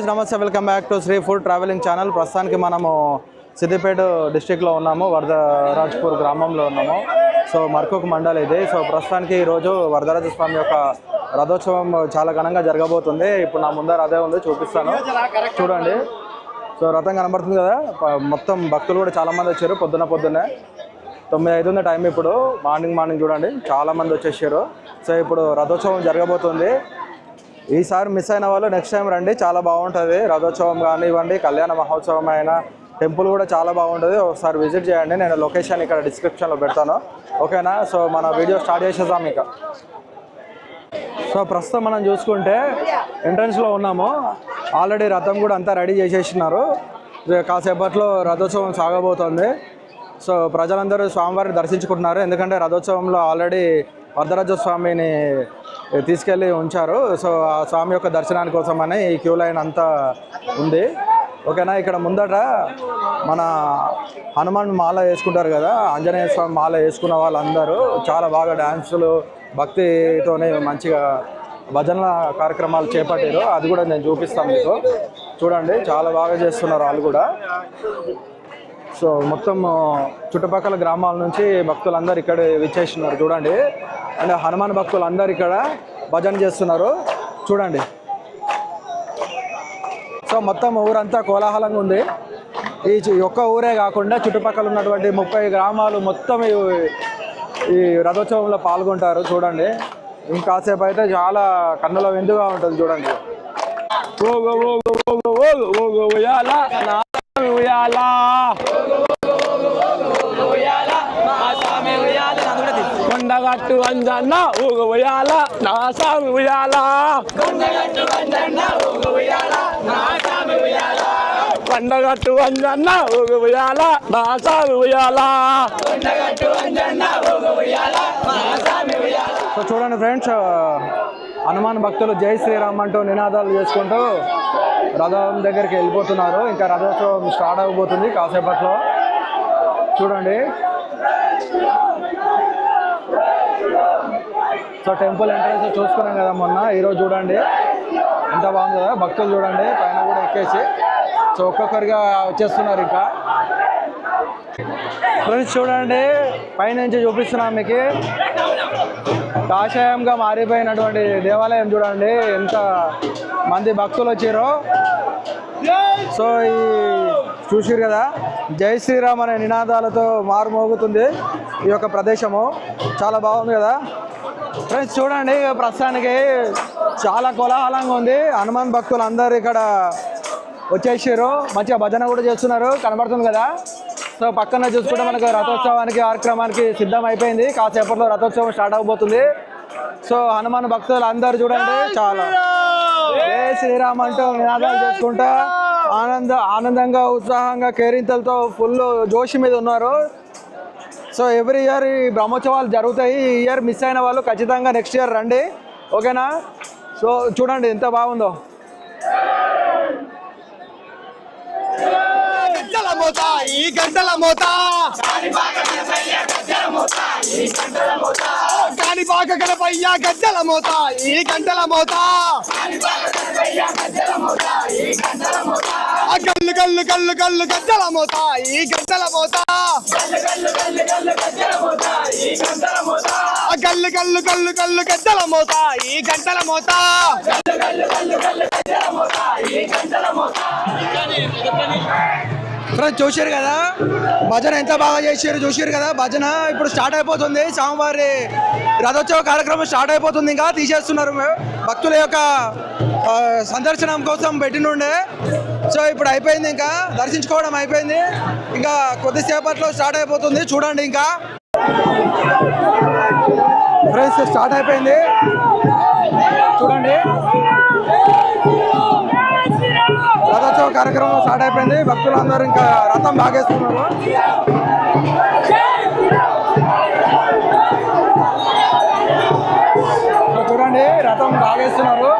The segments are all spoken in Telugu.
నమస్తే welcome back to Sri food travelling channel ప్రస్తుతానికి మనము సిద్దిపేట డిస్టిక్లో ఉన్నాము వరదరాజ్పూర్ గ్రామంలో ఉన్నాము. సో మర్కుక్ మండల్ ఇది. సో ప్రస్తుతానికి ఈరోజు వరదరాజ స్వామి యొక్క రథోత్సవం చాలా ఘనంగా జరగబోతుంది. ఇప్పుడు నా ముందర అదే ఉంది చూపిస్తాను. చూడండి. సో రథం కనబడుతుంది కదా. మొత్తం భక్తులు కూడా చాలా మంది వచ్చారు పొద్దున పొద్దున్నే. తొమ్మిది ఐదు ఉంది టైం ఇప్పుడు. మార్నింగ్ మార్నింగ్ చూడండి. చాలా మంది వచ్చేసారు. సో ఇప్పుడు రథోత్సవం జరగబోతుంది. ఈసారి మిస్ అయిన వాళ్ళు నెక్స్ట్ టైం రండి. చాలా బాగుంటుంది. రథోత్సవం కానివ్వండి కళ్యాణ మహోత్సవం అయినా టెంపుల్ కూడా చాలా బాగుంటుంది. ఒకసారి విజిట్ చేయండి. నేను లొకేషన్ ఇక్కడ డిస్క్రిప్షన్లో పెడతాను. ఓకేనా? సో మన వీడియో స్టార్ట్ చేసేద్దాం ఇక. సో ప్రస్తుతం మనం చూసుకుంటే ఎంట్రన్స్లో ఉన్నాము. ఆల్రెడీ రథం కూడా అంతా రెడీ చేసేసినారు. కాసేపట్లో రథోత్సవం సాగబోతోంది. సో ప్రజలందరూ స్వామివారిని దర్శించుకుంటున్నారు. ఎందుకంటే రథోత్సవంలో ఆల్రెడీ వరదరాజ స్వామిని తీసుకెళ్ళి ఉంచారు. సో ఆ స్వామి యొక్క దర్శనాని కోసమని ఈ క్యూ లైన్ అంతా ఉంది. ఓకేనా? ఇక్కడ ముందట మన హనుమాన్ మాల వేసుకుంటారు కదా ఆంజనేయ స్వామి మాల వేసుకున్న వాళ్ళందరూ చాలా బాగా డ్యాన్సులు భక్తితోనే మంచిగా భజనల కార్యక్రమాలు చేపట్టారు. అది కూడా నేను చూపిస్తాను మీకు. చూడండి చాలా బాగా చేస్తున్నారు వాళ్ళు కూడా. సో మొత్తం చుట్టుపక్కల గ్రామాల నుంచి భక్తులందరూ ఇక్కడ విచ్చేస్తున్నారు చూడండి అండ్ హనుమాన్ భక్తులు అందరు ఇక్కడ భజన చేస్తున్నారు చూడండి సో మొత్తం ఊరంతా కోలాహలంగా ఉంది ఈ ఒక్క ఊరే కాకుండా చుట్టుపక్కల ఉన్నటువంటి ముప్పై గ్రామాలు మొత్తం ఈ ఈ రథోత్సవంలో పాల్గొంటారు చూడండి ఇంకాసేపు అయితే చాలా కన్నుల విందుగా ఉంటుంది చూడండి ఉయ్యాల కొండగట్టు అంజన్న ఊగ ఉయ్యాల నా ఉయ్యాల కొండగట్టు అంజన్న ఊగ ఉయ్యాల నా ఉయ్యాల సో చూడండి ఫ్రెండ్స్ హనుమాన్ భక్తులు జై శ్రీరామ్ అంటూ నినాదాలు చేసుకుంటూ రథం దగ్గరికి వెళ్ళిపోతున్నారు. ఇంకా రథోత్సవం స్టార్ట్ అవ్వబోతుంది కాసేపట్లో. చూడండి. సో టెంపుల్ ఎంట్రన్స్ చూసుకున్నాం కదా మొన్న. ఈరోజు చూడండి. ఎంత బాగుంది కదా. భక్తులు చూడండి. పైన కూడా ఎక్కేసి. సో ఒక్కొక్కరిగా వచ్చేస్తున్నారు ఇంకా. ఫ్రెండ్స్ చూడండి. పైనుంచి చూపిస్తున్నాం మీకు. కాషాయంగా మారిపోయినటువంటి దేవాలయం చూడండి. ఎంత మంది భక్తులు వచ్చారు. సో ఈ చూసిరు కదా జై శ్రీరామ్ అనే నినాదాలతో మారుమోగుతుంది ఈ యొక్క ప్రదేశము. చాలా బాగుంది కదా. ఫ్రెండ్స్ చూడండి ప్రస్తుతానికి చాలా కోలాహలంగా ఉంది. హనుమాన్ భక్తులు అందరు ఇక్కడ వచ్చేసారు. మంచిగా భజన కూడా చేస్తున్నారు. కనబడుతుంది కదా. సో పక్కన చూసుకుంటే మనకు రథోత్సవానికి కార్యక్రమానికి సిద్ధం అయిపోయింది. కాసేపట్లో రథోత్సవం స్టార్ట్ అవబోతుంది. సో హనుమాన్ భక్తులు అందరు చూడండి చాలా శ్రీరామ్ అంటూ నినాదాలు చేసుకుంటా ఆనంద ఆనందంగా ఉత్సాహంగా కేరింతలతో ఫుల్ జోషి మీద ఉన్నారు. సో ఎవ్రీ ఇయర్ ఈ బ్రహ్మోత్సవాలు జరుగుతాయి. ఈ ఇయర్ మిస్ అయిన వాళ్ళు ఖచ్చితంగా నెక్స్ట్ ఇయర్ రండి. ఓకేనా? సో చూడండి ఎంత బాగుందో. గంటల మోత ఈ గంటల మోత కాణిపాక గణపయ్య గంటల మోత ఈ గంటల మోత. ఆ గల్లు గల్లు గల్లు గల్లు గంటల మోత ఈ గంటల మోత. ఆ గల్లు గల్లు గల్లు గల్లు గంటల మోత ఈ గంటల మోత. ఫ్రెండ్స్ చూసారు కదా? భజన ఎంత బాగా చేశారు చూసారు కదా? భజన ఇప్పుడు స్టార్ట్ అయిపోతుంది. స్వామివారి రథోత్సవ కార్యక్రమం స్టార్ట్ అయిపోతుంది. ఇంకా తీసేస్తున్నారు. భక్తుల యొక్క సందర్శనం కోసం పెట్టినుండే. సో ఇప్పుడు అయిపోయింది ఇంకా. దర్శించుకోవడం అయిపోయింది. ఇంకా కొద్దిసేపట్లో స్టార్ట్ అయిపోతుంది. చూడండి ఇంకా. ఫ్రెండ్స్ స్టార్ట్ అయిపోయింది. చూడండి. రథోత్సవ కార్యక్రమం స్టార్ట్ అయిపోయింది. భక్తులందరూ ఇంకా రథం బాగేస్తున్నారు చూడండి రథం బాగేస్తున్నారు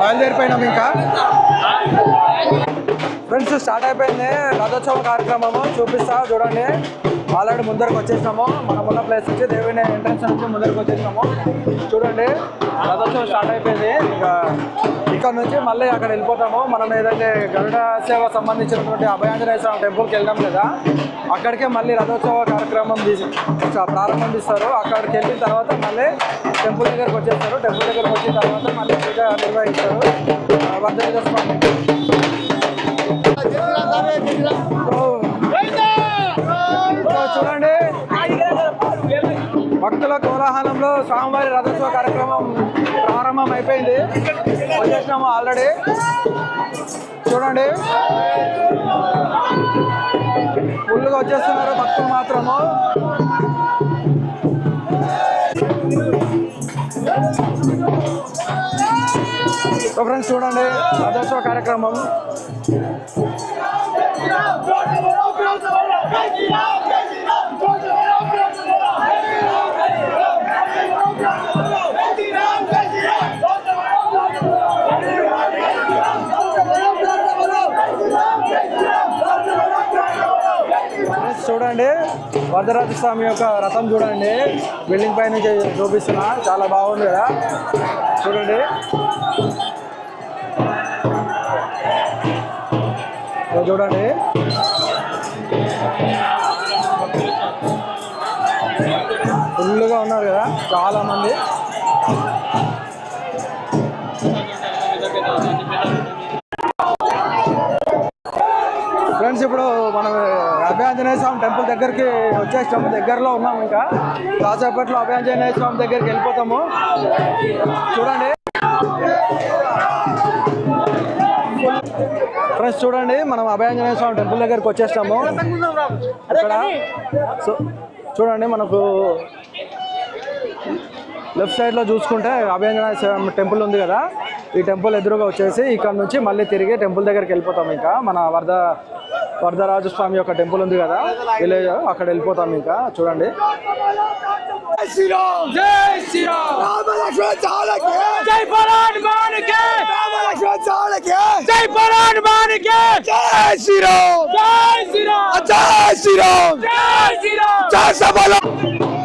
బయలుదేరిపోయినాం ఇంకా. ఫ్రెండ్స్ స్టార్ట్ అయిపోయింది రథోత్సవ కార్యక్రమము. చూపిస్తా చూడండి. ఆల్రెడీ ముందరకు వచ్చేసినాము. మనం ఉన్న ప్లేస్ నుంచి దేవుని ఎంట్రన్స్ నుంచి ముందరకు వచ్చేసినాము. చూడండి రథోత్సవం స్టార్ట్ అయిపోయింది. ఇంకా ఇక్కడ నుంచి మళ్ళీ అక్కడ వెళ్ళిపోతాము. మనం ఏదైతే గరుడ సేవ సంబంధించినటువంటి అభయాంజనేయ స్వామి టెంపుల్కి వెళ్ళాం కదా అక్కడికే మళ్ళీ రథోత్సవ కార్యక్రమం తీసి ప్రారంభిస్తారు అక్కడికి వెళ్ళిన తర్వాత మళ్ళీ టెంపుల్ దగ్గరకు వచ్చేస్తారు. టెంపుల్ దగ్గరకు వచ్చిన తర్వాత మళ్ళీ నిర్వహిస్తారు. వరదరాజ స్వామి. చూడండి. భక్తుల కోలాహలంలో స్వామివారి రథోత్సవ కార్యక్రమం ప్రారంభం అయిపోయింది వచ్చేసినాము ఆల్రెడీ చూడండి. ఫుల్గా వచ్చేస్తున్నారు భక్తులు మాత్రము. సో ఫ్రెండ్స్ చూడండి రథోత్సవ కార్యక్రమం. వరదరాజ స్వామి యొక్క రథం చూడండి. బిల్డింగ్ పై నుంచి చూపిస్తున్నా. చాలా బాగుంది కదా. చూడండి. చూడండి. ఫుల్గా ఉన్నారు కదా చాలా స్వామి టెంపుల్ దగ్గరికి వచ్చేసాము దగ్గరలో ఉన్నాము ఇంకా. కాసేపట్లో అభయాంజనేయ స్వామి దగ్గరికి వెళ్ళిపోతాము. చూడండి. ఫ్రెండ్స్ చూడండి మనం అభయాంజనేయ స్వామి టెంపుల్ దగ్గరికి వచ్చేసాము. ఇక్కడ సో చూడండి మనకు లెఫ్ట్ సైడ్లో చూసుకుంటే అభయాంజనేయ స్వామి టెంపుల్ ఉంది కదా. ఈ టెంపుల్ ఎదురుగా వచ్చేసి ఇక్కడ నుంచి మళ్ళీ తిరిగి టెంపుల్ దగ్గరికి వెళ్ళిపోతాం ఇంకా మన వరద వరదరాజు స్వామి యొక్క టెంపుల్ ఉంది కదా విలేజ్ అక్కడ వెళ్ళిపోతాం ఇంకా. చూడండి. శ్రీరామ్! జై శ్రీరామ్! జై శ్రీరామ్! జై శ్రీరామ్! జై సబల ఫ్రెండ్స్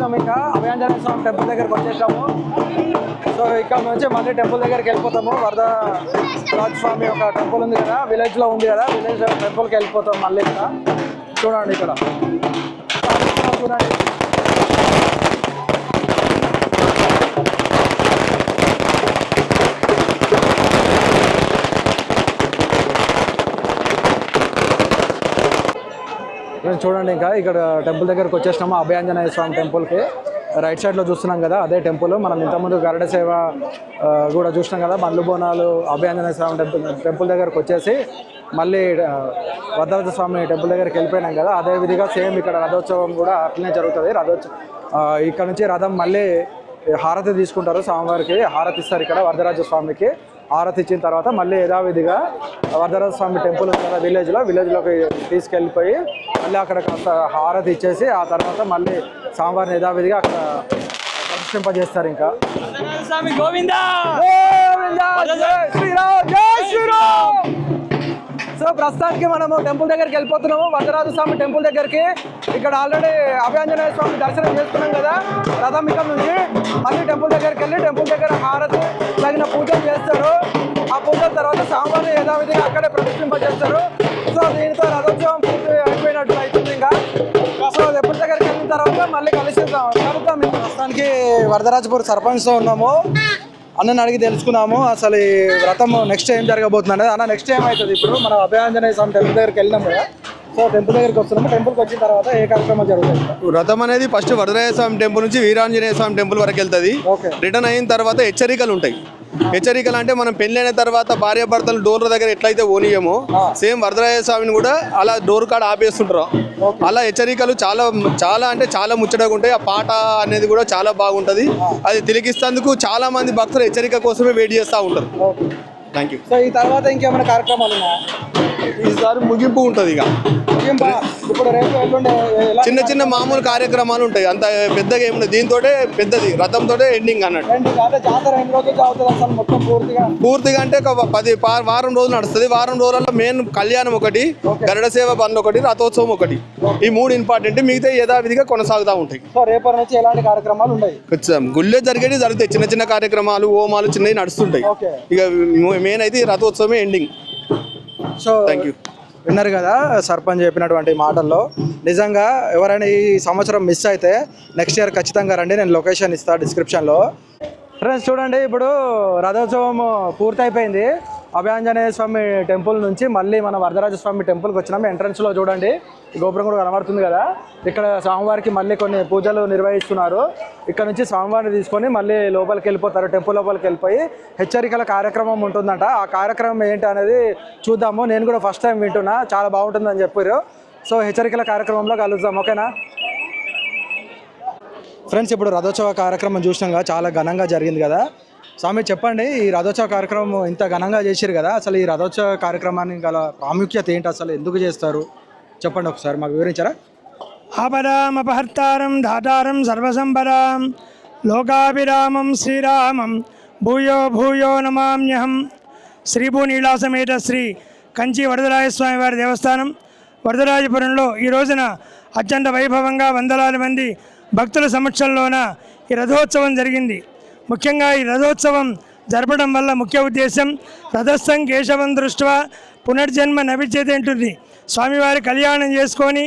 చూడండి వచ్చేసాం ఇంకా. అభయాంజనేయ స్వామి టెంపుల్ దగ్గరకు వచ్చేసాము. సో ఇక్కడ నుంచి మళ్ళీ టెంపుల్ దగ్గరికి వెళ్ళిపోతాము. వరద రాజస్వామి యొక్క టెంపుల్ ఉంది కదా విలేజ్లో ఉంది కదా విలేజ్ టెంపుల్కి వెళ్ళిపోతాం మళ్ళీ ఇక్కడ. చూడండి ఇక్కడ. చూడండి. ఫ్రెండ్స్ చూడండి ఇంకా ఇక్కడ టెంపుల్ దగ్గరకు వచ్చేసినాము అభయాంజనేయ స్వామి టెంపుల్కి. రైట్ సైడ్లో చూస్తున్నాం కదా అదే టెంపుల్. మనం ఇంతకుముందు గరడ సేవ కూడా చూసినాం కదా మల్లు బోనాలు అభయాంజనేయ స్వామి టెంపుల్ టెంపుల్ దగ్గరకు వచ్చేసి మళ్ళీ ఆ, వరదరాజ స్వామి టెంపుల్ దగ్గరికి వెళ్ళిపోయినాం కదా అదేవిధిగా సేమ్ ఇక్కడ రథోత్సవం కూడా అట్లనే జరుగుతుంది. రథోత్సవం ఇక్కడ నుంచి రథం మళ్ళీ హారతి తీసుకుంటారు స్వామివారికి హారతి ఇస్తారు ఇక్కడ వరదరాజ స్వామికి. హారతి ఇచ్చిన తర్వాత మళ్ళీ యథావిధిగా వరదరాజ స్వామి టెంపుల్ ఉంది కదా విలేజ్లో విలేజ్లోకి తీసుకెళ్ళిపోయి మళ్ళీ అక్కడ కాస్త హారతి ఇచ్చేసి ఆ తర్వాత మళ్ళీ స్వామివారిని యథావిధిగా అక్కడ ప్రతిష్ఠింపజేస్తారు ఇంకా. స్వామి గోవిందా! సో ప్రస్తుతానికి మనము టెంపుల్ దగ్గరికి వెళ్ళిపోతున్నాము వరదరాజు స్వామి టెంపుల్ దగ్గరికి. ఇక్కడ ఆల్రెడీ అభయాంజనేయ స్వామి దర్శనం చేసుకున్నాం కదా రథం నుంచి మళ్ళీ టెంపుల్ దగ్గరికి వెళ్ళి టెంపుల్ దగ్గర హారతి తగిన పూజలు చేస్తారు. ఆ పూజల తర్వాత సాంబార్ని యథావిధిగా అక్కడే ప్రతిష్ఠింపజేస్తారు. సో దీనితో రథోత్సవం పూర్తి అయిపోయినట్టు అవుతుంది ఇంకా. సో టెంపుల్ దగ్గరికి వెళ్ళిన తర్వాత మళ్ళీ కలిసి కలుద్దాం ఇంకా. ప్రస్తుతానికి వరదరాజపూర్ సర్పంచ్తో ఉన్నాము. అన్నని అడిగి తెలుసుకున్నాము. అసలు ఈ వ్రతం నెక్స్ట్ ఏం జరగబోతుంది అనేది అన్న నెక్స్ట్ ఏం అవుతుంది ఇప్పుడు? మనం అభయాంజనేయ స్వామి టెంపుల్ దగ్గరికి వెళ్ళినాం కదా. సో టెంపుల్ దగ్గరికి వస్తున్నాము. టెంపుల్కి వచ్చిన తర్వాత ఏ కార్యక్రమం జరుగుతుంది? రథం అనేది ఫస్ట్ వరదరాజ స్వామి టెంపుల్ నుంచి వీరాంజనేయ స్వామి టెంపుల్ వరకు వెళ్తుంది. రిటర్న్ అయిన తర్వాత హెచ్చరికలు ఉంటాయి. హెచ్చరికలు అంటే మనం పెళ్ళైన తర్వాత భార్య భర్తలు డోర్ల దగ్గర ఎట్లయితే ఓనియమో సేమ్ వరదరాజ స్వామిని కూడా అలా డోర్ కాడ ఆపేస్తుంటారు అలా హెచ్చరికలు చాలా చాలా అంటే చాలా ముచ్చటగా ఉంటాయి. ఆ పాట అనేది కూడా చాలా బాగుంటది. అది తిరిగిస్తేందుకు చాలా మంది భక్తులు హెచ్చరిక కోసమే వెయిట్ చేస్తూ ఉంటారు. థ్యాంక్ యూ సో ఈ తర్వాత ఇంకేమైనా కార్యక్రమాలు ఉన్నాయా? ఈసారి ముగింపు ఉంటుంది ఇక. చిన్న చిన్న మామూలు కార్యక్రమాలు ఉంటాయి. అంత పెద్దగా ఏముండదు. దీంతో పెద్దది. రథంతో ఎండింగ్ అన్నట్టు. పూర్తిగా? అంటే ఒక పది వారం రోజులు నడుస్తుంది. వారం రోజులలో మెయిన్ కళ్యాణం ఒకటి గరుడ సేవ బండ్లు ఒకటి రథోత్సవం ఒకటి. ఈ మూడు ఇంపార్టెంట్ మిగతా యథావిధిగా కొనసాగుతూ ఉంటాయి. సో రేపటి నుంచి ఎలాంటి కార్యక్రమాలు ఉన్నాయి కొంచెం గుళ్ళే జరిగేవి జరుగుతాయి. చిన్న చిన్న కార్యక్రమాలు హోమాలు చిన్నవి నడుస్తుంటాయి. ఇక మెయిన్ అయితే రథోత్సవమే ఎండింగ్ సో థ్యాంక్ యూ విన్నారు కదా సర్పంచ్ చెప్పినటువంటి మాటల్లో. నిజంగా ఎవరైనా ఈ సంవత్సరం మిస్ అయితే నెక్స్ట్ ఇయర్ ఖచ్చితంగా రండి నేను లొకేషన్ ఇస్తా డిస్క్రిప్షన్లో ఫ్రెండ్స్ చూడండి ఇప్పుడు రథోత్సవం పూర్తయిపోయింది. అభయాంజనేయ స్వామి టెంపుల్ నుంచి మళ్ళీ మన వరదరాజ స్వామి టెంపుల్కి వచ్చినాం. ఎంట్రన్స్లో చూడండి ఈ గోపురం కూడా కనబడుతుంది కదా. ఇక్కడ స్వామివారికి మళ్ళీ కొన్ని పూజలు నిర్వహిస్తున్నారు. ఇక్కడ నుంచి స్వామివారిని తీసుకొని మళ్ళీ లోపలికి వెళ్ళిపోతారు టెంపుల్ లోపలికి వెళ్ళిపోయి హెచ్చరికల కార్యక్రమం ఉంటుందంట. ఆ కార్యక్రమం ఏంటి అనేది చూద్దాము. నేను కూడా ఫస్ట్ టైం వింటున్నా. చాలా బాగుంటుందని చెప్పారు. సో హెచ్చరికల కార్యక్రమంలో కలుద్దాం. ఓకేనా ఫ్రెండ్స్ ఇప్పుడు రథోత్సవ కార్యక్రమం చూసినాక కదా. చాలా ఘనంగా జరిగింది కదా. స్వామి చెప్పండి ఈ రథోత్సవ కార్యక్రమం ఇంత ఘనంగా చేశారు కదా అసలు ఈ రథోత్సవ కార్యక్రమానికి గల ప్రాముఖ్యత ఏంటి అసలు ఎందుకు చేస్తారు? చెప్పండి ఒకసారి మాకు వివరించారా? ఆపదామపహర్తారం దాతారం సర్వసంపదాం లోకాభిరామం శ్రీరామం భూయో భూయో నమామ్యహం. శ్రీభూనీలాసమేత శ్రీ కంచి వరదరాజస్వామి వారి దేవస్థానం వరదరాజపురంలో ఈ రోజున అత్యంత వైభవంగా వందలాది మంది భక్తుల సమక్షంలోన ఈ రథోత్సవం జరిగింది. ముఖ్యంగా ఈ రథోత్సవం జరపడం వల్ల ముఖ్య ఉద్దేశం రథస్థం కేశవం దృష్ట్యా పునర్జన్మ నవిద్యతేంటుంది స్వామివారి కళ్యాణం చేసుకొని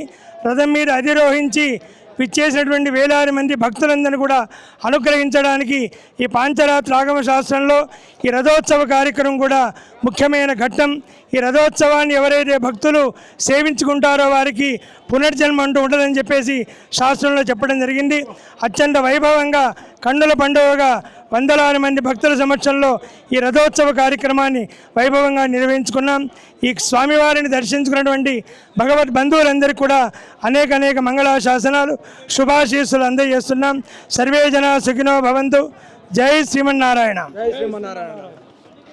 రథం మీద అధిరోహించి విచ్చేసినటువంటి వేలాది మంది భక్తులందరినీ కూడా అనుగ్రహించడానికి ఈ పాంచరాత్ర ఆగమ శాస్త్రంలో ఈ రథోత్సవ కార్యక్రమం కూడా ముఖ్యమైన ఘట్టం. ఈ రథోత్సవాన్ని ఎవరైతే భక్తులు సేవించుకుంటారో వారికి పునర్జన్మ అంటూ ఉండదని చెప్పేసి శాస్త్రంలో చెప్పడం జరిగింది. అత్యంత వైభవంగా కన్నుల పండుగగా వందలాది మంది భక్తుల సమక్షంలో ఈ రథోత్సవ కార్యక్రమాన్ని వైభవంగా నిర్వహించుకున్నాం. ఈ స్వామివారిని దర్శించుకున్నటువంటి భగవద్ బంధువులందరికీ కూడా అనేక అనేక మంగళాశాసనాలు శుభాశీస్సులు అందజేస్తున్నాం. సర్వే జన సుఖినో భవంతు. జై శ్రీమన్నారాయణ. జై శ్రీమన్నారాయణ.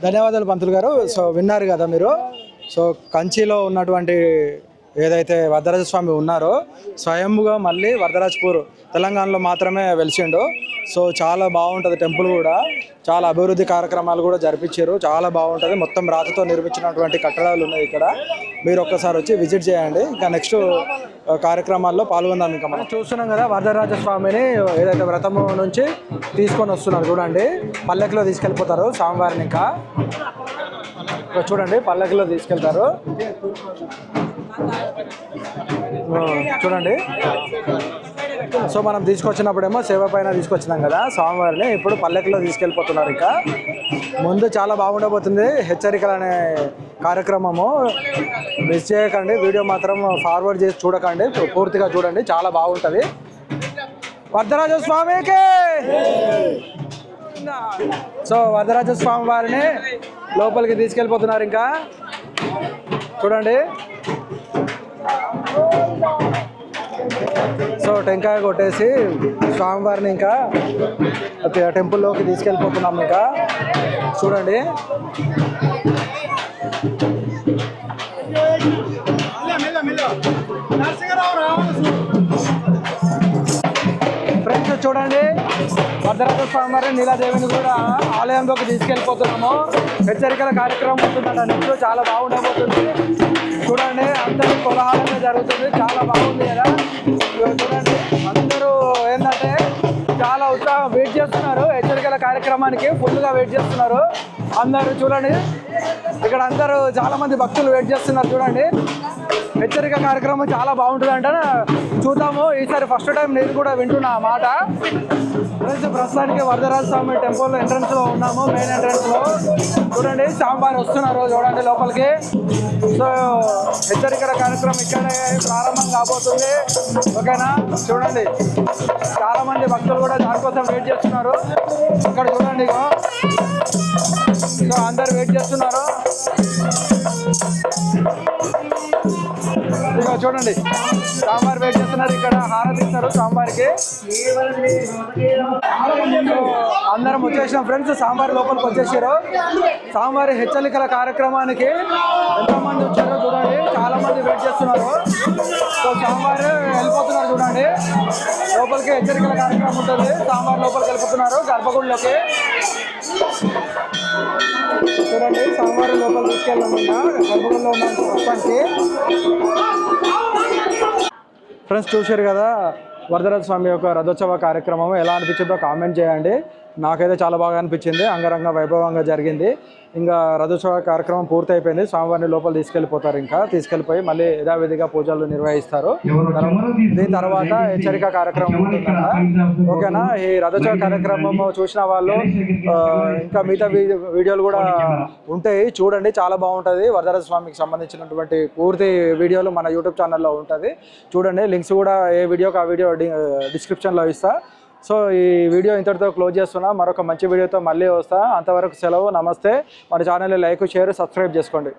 ధన్యవాదాలు పంతులు గారు. సో విన్నారు కదా మీరు. సో కంచిలో ఉన్నటువంటి ఏదైతే వరదరాజ స్వామి ఉన్నారో స్వయంగా మళ్ళీ వరదరాజపూర్ తెలంగాణలో మాత్రమే వెలిసిండు. సో చాలా బాగుంటుంది టెంపుల్ కూడా. చాలా అభివృద్ధి కార్యక్రమాలు కూడా జరిపించారు. చాలా బాగుంటుంది. మొత్తం రాతతో నిర్మించినటువంటి కట్టడాలు ఉన్నాయి ఇక్కడ. మీరు ఒక్కసారి వచ్చి విజిట్ చేయండి. ఇంకా నెక్స్ట్ కార్యక్రమాల్లో పాల్గొందాం ఇంకా మనం. చూస్తున్నాం కదా వరదరాజ స్వామిని ఏదైతే వ్రతము నుంచి తీసుకొని వస్తున్నారు చూడండి. పల్లెకిలో తీసుకెళ్ళిపోతారు స్వామివారిని ఇంకా. చూడండి పల్లకిలో తీసుకెళ్తారు. చూడండి. సో మనం తీసుకొచ్చినప్పుడేమో సేవ పైన తీసుకొచ్చినాం కదా స్వామివారిని. ఇప్పుడు పల్లెకిలో తీసుకెళ్ళిపోతున్నారు ఇంకా. ముందు చాలా బాగుండబోతుంది. హెచ్చరికలు అనే కార్యక్రమము. మిస్ చేయకండి. వీడియో మాత్రం ఫార్వర్డ్ చేసి చూడకండి. పూర్తిగా చూడండి. చాలా బాగుంటుంది. వరదరాజు స్వామికి! సో వరదరాజ స్వామి వారిని లోపలికి తీసుకెళ్ళిపోతున్నారు ఇంకా. చూడండి. సో టెంకాయ కొట్టేసి స్వామివారిని ఇంకా టెంపుల్లోకి తీసుకెళ్ళిపోతున్నాం ఇంకా. చూడండి. భద్రత స్వామివారి నీలాదేవిని కూడా ఆలయంలోకి తీసుకెళ్ళిపోతున్నాము. హెచ్చరికల కార్యక్రమం ఉంటుందంట. నెక్స్ట్ చాలా బాగుండబోతుంది. చూడండి అందరి కోలాహలంగా జరుగుతుంది. చాలా బాగుంది కదా. చూడండి అందరూ ఏంటంటే చాలా ఉత్సాహం వెయిట్ చేస్తున్నారు. హెచ్చరికల కార్యక్రమానికి ఫుల్గా వెయిట్ చేస్తున్నారు. అందరూ చూడండి ఇక్కడ అందరూ చాలా మంది భక్తులు వెయిట్ చేస్తున్నారు. చూడండి హెచ్చరిక కార్యక్రమం చాలా బాగుంటుంది అంట చూద్దాము. ఈసారి ఫస్ట్ టైం నేను కూడా వింటున్నా మాట. ఫ్రెండ్స్ ప్రస్తుతానికి వరదరాజ స్వామి టెంపుల్ ఎంట్రన్స్లో ఉన్నాము మెయిన్ ఎంట్రన్స్లో. చూడండి సాంబార్ వస్తున్నారు చూడండి లోపలికి. సో హెచ్చరికల కార్యక్రమం ఇక్కడే ప్రారంభం కాబోతుంది. ఓకేనా? చూడండి. చాలా మంది భక్తులు కూడా దానికోసం వెయిట్ చేస్తున్నారు. ఇక్కడ చూడండి ఇగో. సో అందరు వెయిట్ చేస్తున్నారు. చూడండి. సాంబార్ వెయిట్ చేస్తున్నారు ఇక్కడ. హారతి ఇస్తారు సాంబార్కి. అందరం వచ్చేసిన ఫ్రెండ్స్. సాంబార్ లోపలికి వచ్చేసారు. సాంబార్ హెచ్చరికల కార్యక్రమానికి ఎంతమంది వచ్చారో చూడండి. చాలా మంది వెయిట్ చేస్తున్నారు. సో సాంబార్ వెళ్ళిపోతున్నారు చూడండి. లోపలికి హెచ్చరికల కార్యక్రమం ఉంటుంది. సాంబార్ లోపలికి వెళ్ళిపోతున్నారు గర్భగుడిలోకి. చూడండి సాంబార్ లోపల తీసుకెళ్ళామన్నా. గర్భగుడిలో ఉన్నాం. ప్రస్తుతానికి ఫ్రెండ్స్ చూశారు కదా వరదరాజ స్వామి యొక్క రథోత్సవ కార్యక్రమం ఎలా అనిపించిందో కామెంట్ చేయండి. నాకైతే చాలా బాగా అనిపించింది. అంగరంగ వైభవంగా జరిగింది. ఇంకా రథోత్సవ కార్యక్రమం పూర్తయిపోయింది. స్వామివారిని లోపల తీసుకెళ్ళిపోతారు ఇంకా. తీసుకెళ్ళిపోయి మళ్ళీ యథావిధిగా పూజలు నిర్వహిస్తారు. దీని తర్వాత హెచ్చరిక కార్యక్రమం ఓకేనా? ఈ రథోత్సవ కార్యక్రమం చూసిన వాళ్ళు ఇంకా మిగతా వీడియోలు కూడా ఉంటాయి. చూడండి చాలా బాగుంటుంది. వరదరాజ స్వామికి సంబంధించినటువంటి పూర్తి వీడియోలు మన యూట్యూబ్ ఛానల్లో ఉంటుంది. చూడండి లింక్స్ కూడా ఏ వీడియోకి ఆ వీడియో డిస్క్రిప్షన్లో ఇస్తా. సో ఈ వీడియో ఇంతటితో క్లోజ్ చేస్తున్నా. మరొక మంచి వీడియోతో మళ్ళీ వస్తా. అంతవరకు సెలవు నమస్తే. మన ఛానల్ లైక్ షేర్ సబ్స్క్రైబ్ చేసుకోండి.